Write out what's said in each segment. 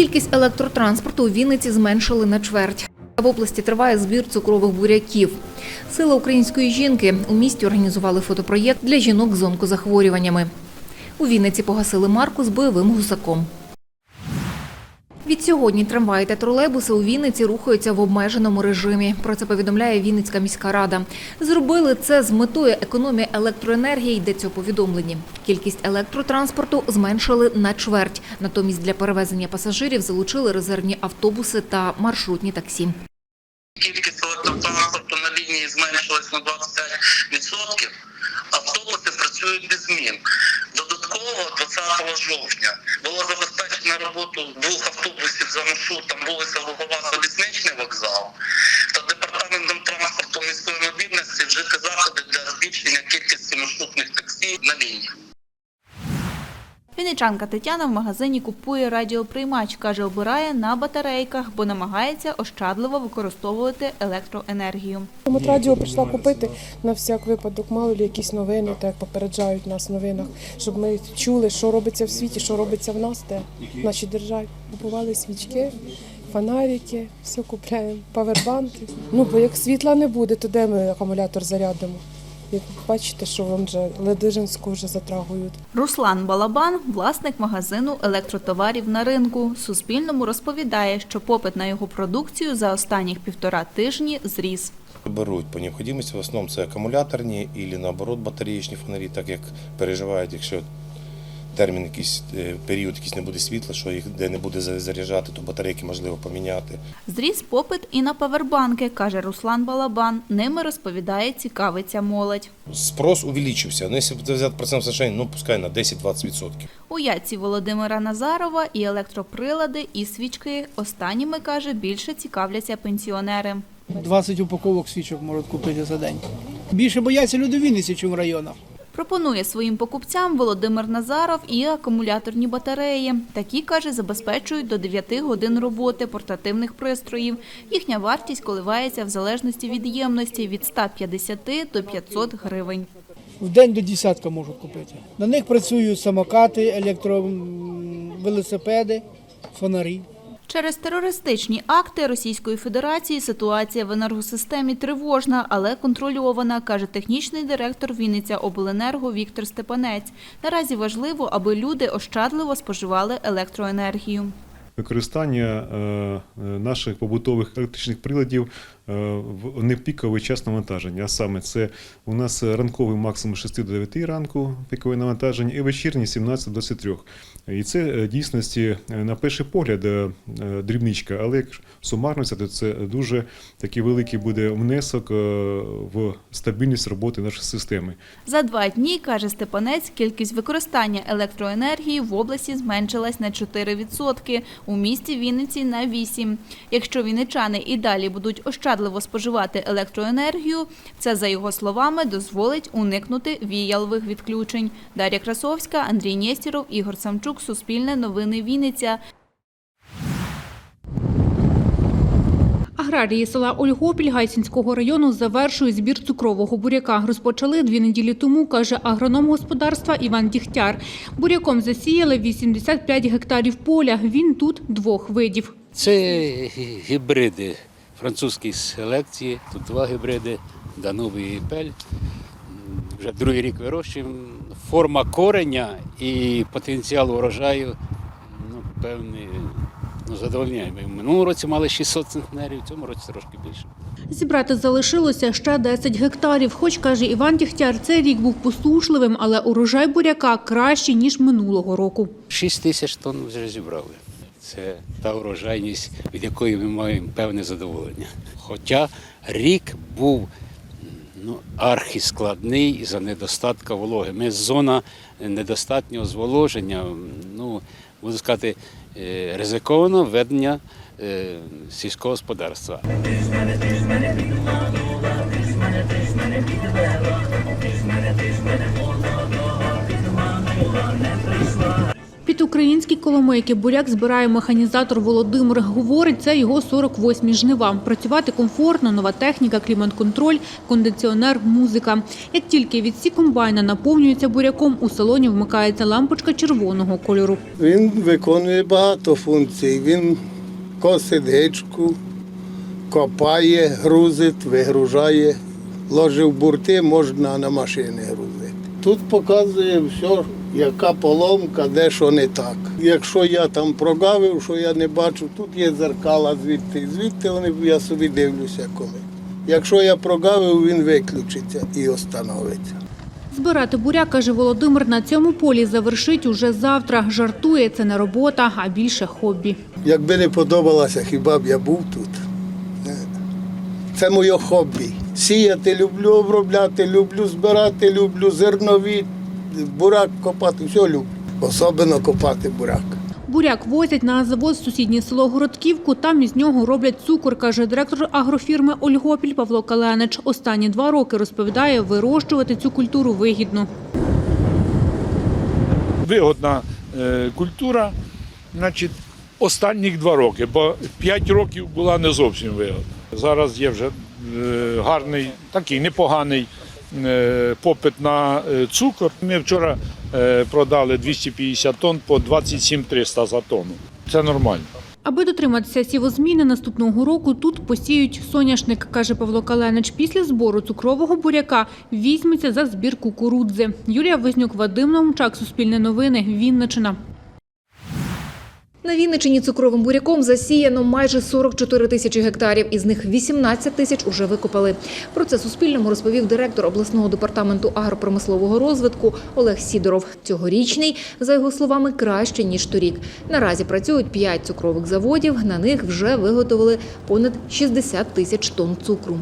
Кількість електротранспорту у Вінниці зменшили на чверть. В області триває збір цукрових буряків. Сила української жінки у місті організували фотопроєкт для жінок з онкозахворюваннями. У Вінниці погасили марку з бойовим гусаком. Від сьогодні трамваї та тролейбуси у Вінниці рухаються в обмеженому режимі. Про це повідомляє Вінницька міська рада. Зробили це з метою економії електроенергії, йдеться у повідомленні. Кількість електротранспорту зменшили на чверть. Натомість для перевезення пасажирів залучили резервні автобуси та маршрутні таксі. Кількість електротранспорту на лінії зменшилась на 25%. Автобуси працюють без змін. Додатково 20 жовтня. Було забезпечено роботу двох автобусів за маршрутом вулиця Лугова залізничний вокзал та департаментом транспорту міської мобільності вжити заходи для збільшення кількості маршрутних таксі на лінії. Вінничанка Тетяна в магазині купує радіоприймач. Каже, обирає на батарейках, бо намагається ощадливо використовувати електроенергію. От радіо прийшла купити на всяк випадок, мало ли якісь новини, так попереджають нас в новинах, щоб ми чули, що робиться в світі, що робиться в нас, де в нашій державі. Купували свічки, фонарики, все купляємо, павербанки. Ну, бо як світла не буде, то де ми акумулятор зарядимо? Як ви бачите, що вам вже Ледижинську вже затрагують. Руслан Балабан, власник магазину електротоварів на ринку. Суспільному розповідає, що попит на його продукцію за останніх півтора тижні зріс. Беруть по необхідності, в основному це акумуляторні і наоборот батареїчні фонарі, так як переживають, якщо термін якийсь е, період якийсь не буде світла, що їх де не буде заряджати, то батарейки можливо поміняти. Зріс попит і на павербанки, каже Руслан Балабан. Ними розповідає, цікавиться молодь. Спрос увеличився. Ну, якщо взяти процент соотношення, ну пускай на 10-20%. У яйці Володимира Назарова і електроприлади, і свічки. Останніми, каже, більше цікавляться пенсіонери. 20 упаковок свічок можуть купити за день. Більше бояться люди в Вінниці, ніж в районах. Пропонує своїм покупцям Володимир Назаров і акумуляторні батареї. Такі, каже, забезпечують до 9 годин роботи портативних пристроїв. Їхня вартість коливається в залежності від ємності від 150 до 500 гривень. В день до десятка можуть купити. На них працюють самокати, електровелосипеди, фонарі. Через терористичні акти Російської Федерації ситуація в енергосистемі тривожна, але контрольована, каже технічний директор Вінниця Обленерго Віктор Степанець. Наразі важливо, аби люди ощадливо споживали електроенергію. Використання е, е, наших побутових електричних приладів в непіковий час навантаження. А саме це у нас ранковий максимум з 6 до 9 ранку пікове навантаження і вечірній 17 до 23. І це е, дійсності е, на перший погляд е, е, дрібничка, але як сумарно це, то це дуже такий великий буде внесок е, в стабільність роботи нашої системи. За два дні, каже Степанець, кількість використання електроенергії в області зменшилась на 4%, у місті Вінниці на 8%. Якщо вінничани і далі будуть ощадливо споживати електроенергію, це, за його словами, дозволить уникнути віялових відключень. Дар'я Красовська, Андрій Нєстіров, Ігор Самчук, Суспільне новини Вінниця. Аграрії села Ольгопіль Гайсінського району завершують збір цукрового буряка. Розпочали дві неділі тому, каже агроном господарства Іван Дігтяр. Буряком засіяли 85 гектарів поля. Він тут двох видів. Це гібриди французької селекції. Тут два гібриди Данубі і Пель. Вже другий рік вирощуємо. Форма кореня і потенціал урожаю ну, певний ну, задовольняє. Ми в минулому році мали 600 центнерів, в цьому році трошки більше. Зібрати залишилося ще 10 гектарів. Хоч, каже Іван Дігтяр, цей рік був посушливим, але урожай буряка кращий, ніж минулого року. 6 тисяч тонн вже зібрали. Це та урожайність, від якої ми маємо певне задоволення. Хоча рік був ну, архіскладний за недостатка вологи. Ми зона недостатнього зволоження, ну, буду сказати, е, ризиковано ведення е, сільського господарства. Українські коломийки буряк збирає механізатор Володимир. Говорить, це його 48-мі жнива. Працювати комфортно, нова техніка, клімат-контроль, кондиціонер, музика. Як тільки відсік комбайна наповнюється буряком, у салоні вмикається лампочка червоного кольору. Він виконує багато функцій. Він косить гичку, копає, грузить, вигружає. Ложив бурти, можна на машини грузити. Тут показує все, яка поломка, де що не так. Якщо я там прогавив, що я не бачу, тут є зеркала звідти. Звідти вони я собі дивлюся коли. Якщо я прогавив, він виключиться і остановиться. Збирати буряк, каже Володимир, на цьому полі завершить уже завтра. Жартує, це не робота, а більше хобі. Якби не подобалося, хіба б я був тут. Е, Це моє хобі. Сіяти люблю, обробляти, люблю збирати, люблю зернові, бурак копати, все люблю. Особливо копати бурак. Буряк возять на завод в сусіднє село Городківку. Там із нього роблять цукор, каже директор агрофірми Ольгопіль Павло Каленич. Останні два роки, розповідає, вирощувати цю культуру вигідно. вигодна е, культура, значить, останніх два роки, бо п'ять років була не зовсім вигодна. Зараз є вже е, гарний, такий непоганий попит на е, цукор. Ми вчора е, продали 250 тонн по 27 300 за тонну. Це нормально. Аби дотриматися сівозміни наступного року, тут посіють соняшник, каже Павло Каленич. Після збору цукрового буряка візьметься за збір кукурудзи. Юлія Визнюк, Вадим Наумчак, Суспільне новини, Вінничина. На Вінничині цукровим буряком засіяно майже 44 тисячі гектарів, із них 18 тисяч уже викопали. Про це Суспільному розповів директор обласного департаменту агропромислового розвитку Олег Сідоров. Цьогорічний, за його словами, краще, ніж торік. Наразі працюють 5 цукрових заводів, на них вже виготовили понад 60 тисяч тонн цукру.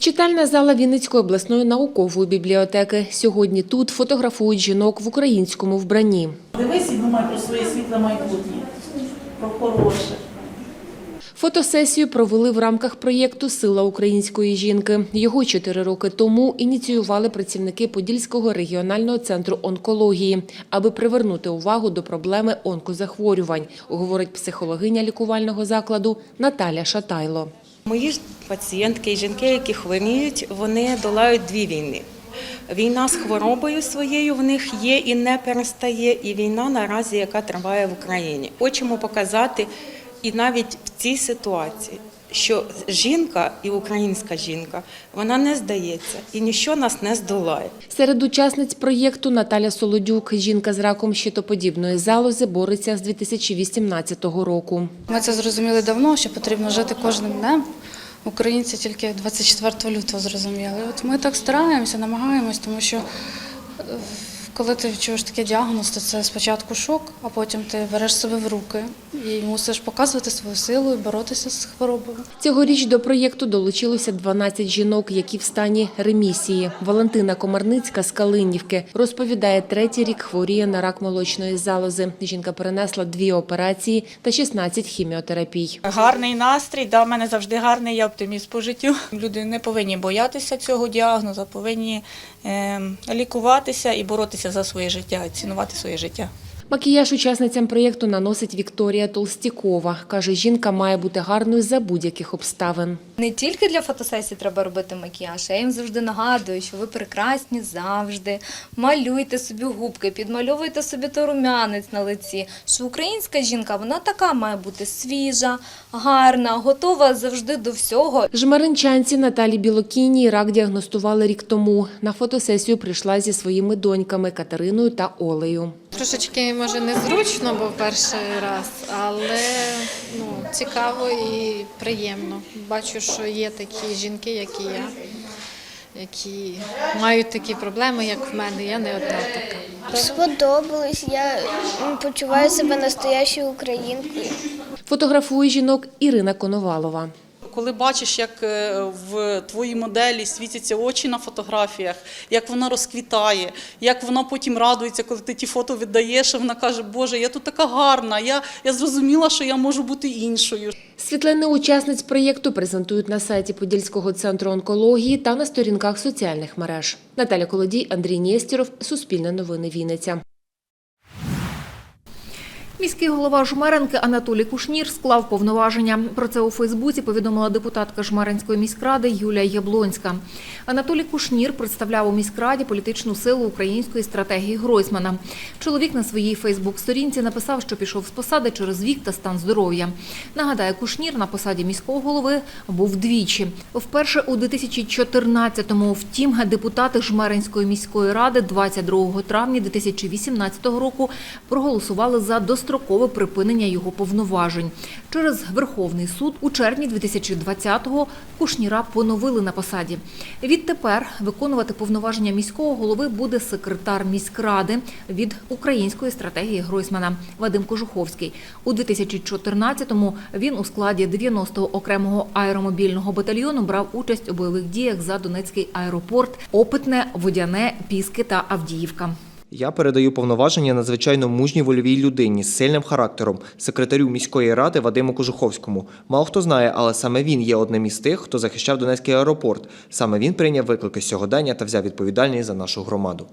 Читальна зала Вінницької обласної наукової бібліотеки. Сьогодні тут фотографують жінок в українському вбранні. Дивись і думай про своє світле майбутнє, про хороше. Фотосесію провели в рамках проєкту Сила української жінки. Його чотири роки тому ініціювали працівники Подільського регіонального центру онкології, аби привернути увагу до проблеми онкозахворювань, говорить психологиня лікувального закладу Наталя Шатайло. Мої ж пацієнтки і жінки, які хворіють, вони долають дві війни. Війна з хворобою своєю в них є і не перестає, і війна наразі, яка триває в Україні. Хочемо показати, і навіть в цій ситуації, що жінка і українська жінка вона не здається і ніщо нас не здолає. Серед учасниць проєкту Наталя Солодюк, жінка з раком щитоподібної залози, бореться з 2018 року. Ми це зрозуміли давно, що потрібно жити кожним днем. Українці тільки 24 лютого зрозуміли. От ми так стараємося, намагаємось, тому що е, коли ти чуєш такий діагноз, то це спочатку шок, а потім ти береш себе в руки і мусиш показувати свою силу і боротися з хворобою. Цьогоріч до проєкту долучилося 12 жінок, які в стані ремісії. Валентина Комарницька з Калинівки розповідає, третій рік хворіє на рак молочної залози. Жінка перенесла дві операції та 16 хіміотерапій. Гарний настрій, да, в мене завжди гарний, я оптиміст по життю. Люди не повинні боятися цього діагнозу, повинні е, лікуватися і боротися за своє життя, цінувати своє життя. Макіяж учасницям проєкту наносить Вікторія Толстікова. Каже, жінка має бути гарною за будь-яких обставин. Не тільки для фотосесії треба робити макіяж, я їм завжди нагадую, що ви прекрасні завжди. Малюйте собі губки, підмальовуйте собі то румянець на лиці. Що українська жінка вона така має бути свіжа, гарна, готова завжди до всього. Жмеринчанці Наталі Білокіній рак діагностували рік тому. На фотосесію прийшла зі своїми доньками Катериною та Олею. Трошечки може незручно, бо перший раз, але ну цікаво і приємно. Бачу, що є такі жінки, як і я, які мають такі проблеми, як в мене. Я не одна така. Сподобалось, я почуваю себе настоящою українкою. Фотографує жінок Ірина Коновалова. Коли бачиш, як е, в твоїй моделі світяться очі на фотографіях, як вона розквітає, як вона потім радується, коли ти ті фото віддаєш, і вона каже, Боже, я тут така гарна, я, я зрозуміла, що я можу бути іншою. Світлини учасниць проєкту презентують на сайті Подільського центру онкології та на сторінках соціальних мереж. Наталя Колодій, Андрій Нєстєров, Суспільне новини Вінниця. Міський голова Жмеренки Анатолій Кушнір склав повноваження. Про це у Фейсбуці повідомила депутатка Жмеринської міськради Юлія Яблонська. Анатолій Кушнір представляв у міськраді політичну силу української стратегії Гройсмана. Чоловік на своїй Фейсбук-сторінці написав, що пішов з посади через вік та стан здоров'я. Нагадаю, Кушнір на посаді міського голови був двічі. Вперше у 2014-му. Втім, депутати Жмеринської міської ради 22 травня 2018 року проголосували за дострокове припинення його повноважень. Через Верховний суд у червні 2020-го Кушніра поновили на посаді. Відтепер виконувати повноваження міського голови буде секретар міськради від української стратегії Гройсмана Вадим Кожуховський. У 2014-му він у складі 90-го окремого аеромобільного батальйону брав участь у бойових діях за Донецький аеропорт, Опитне, Водяне, Піски та Авдіївка. Я передаю повноваження надзвичайно мужній вольовій людині з сильним характером, секретарю міської ради Вадиму Кожуховському. Мало хто знає, але саме він є одним із тих, хто захищав Донецький аеропорт. Саме він прийняв виклики сьогодення та взяв відповідальність за нашу громаду.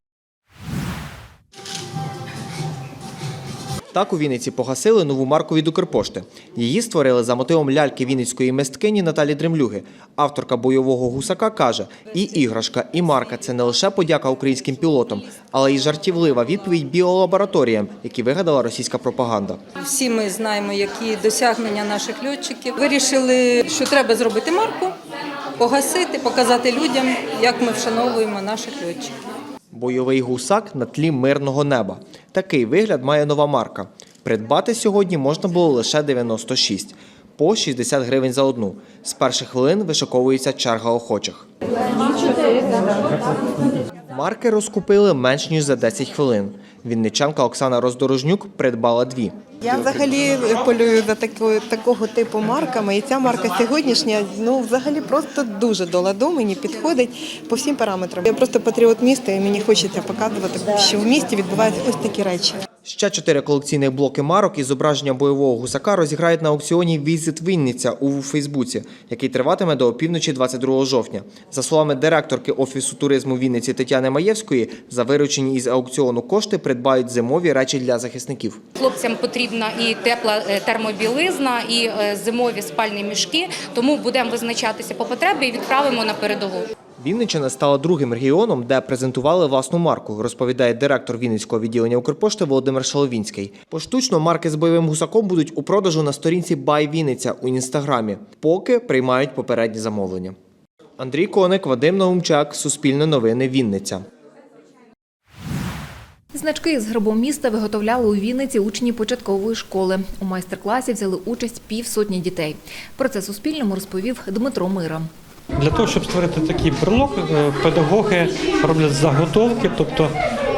Так у Вінниці погасили нову марку від Укрпошти. Її створили за мотивом ляльки вінницької мисткині Наталі Дремлюги. Авторка бойового гусака каже: і іграшка, і марка це не лише подяка українським пілотам, але й жартівлива відповідь біолабораторіям, які вигадала російська пропаганда. Всі ми знаємо, які досягнення наших льотчиків. Вирішили, що треба зробити марку, погасити, показати людям, як ми вшановуємо наших льотчиків. Бойовий гусак на тлі мирного неба. Такий вигляд має нова марка. Придбати сьогодні можна було лише 96 по 60 гривень за одну. З перших хвилин вишиковується черга охочих. Марки розкупили менш ніж за 10 хвилин. Вінничанка Оксана Роздорожнюк придбала дві. Я взагалі полюю за такого, такого типу марками, і ця марка сьогоднішня ну взагалі просто дуже до ладу, мені підходить по всім параметрам. Я просто патріот міста, і мені хочеться показувати, що в місті відбуваються ось такі речі. Ще чотири колекційних блоки марок із зображенням бойового гусака розіграють на аукціоні Візит Вінниця у Фейсбуці, який триватиме до опівночі 22 жовтня. За словами директорки Офісу туризму Вінниці Тетяни Маєвської, за виручені із аукціону кошти придбають зимові речі для захисників. Хлопцям потрібна і тепла е, термобілизна, і е, зимові спальні мішки. Тому будемо визначатися по потребі і відправимо на передову. Вінниччина стала другим регіоном, де презентували власну марку, розповідає директор Вінницького відділення Укрпошти Володимир Шаловінський. Поштучно марки з бойовим гусаком будуть у продажу на сторінці Бай Вінниця у інстаграмі, поки приймають попередні замовлення. Андрій Коник, Вадим Наумчак, Суспільне новини, Вінниця. Значки з грибом міста виготовляли у Вінниці учні початкової школи. У майстер-класі взяли участь півсотні дітей. Про це Суспільному розповів Дмитро Мира. Для того, щоб створити такий брелок, е, педагоги роблять заготовки, тобто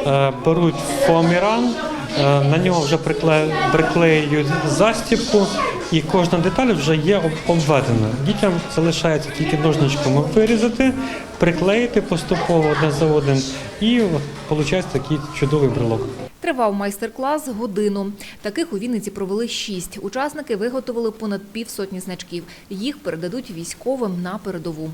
е, беруть фоаміран, е, на нього вже прикле- приклеюють застібку, і кожна деталь вже є обведена. Дітям залишається тільки ножничками вирізати, приклеїти поступово одне за одним, і виходить такий чудовий брелок. Тривав майстер-клас годину. Таких у Вінниці провели шість. Учасники виготовили понад півсотні значків. Їх передадуть військовим на передову.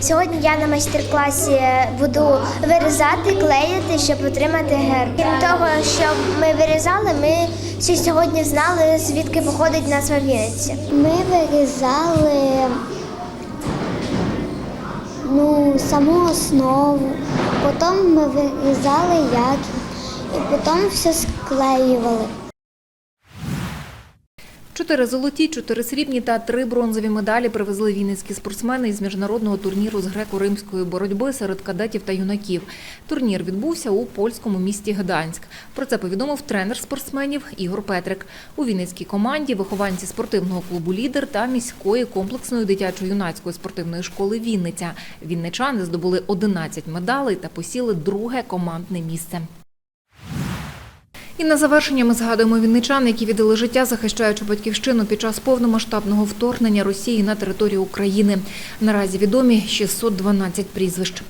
Сьогодні я на майстер-класі буду вирізати, клеїти, щоб отримати герб. Крім того, що ми вирізали, ми ще сьогодні знали, звідки походить назва Вінниці. Ми вирізали ну, саму основу, потім ми вирізали як, і потім все склеювали. Чотири золоті, чотири срібні та три бронзові медалі привезли вінницькі спортсмени із міжнародного турніру з греко-римської боротьби серед кадетів та юнаків. Турнір відбувся у польському місті Гданськ. Про це повідомив тренер спортсменів Ігор Петрик. У вінницькій команді вихованці спортивного клубу Лідер та міської комплексної дитячо-юнацької спортивної школи Вінниця. Вінничани здобули 11 медалей та посіли друге командне місце. І на завершення ми згадуємо вінничан, які віддали життя, захищаючи батьківщину під час повномасштабного вторгнення Росії на територію України. Наразі відомі 612 прізвищ.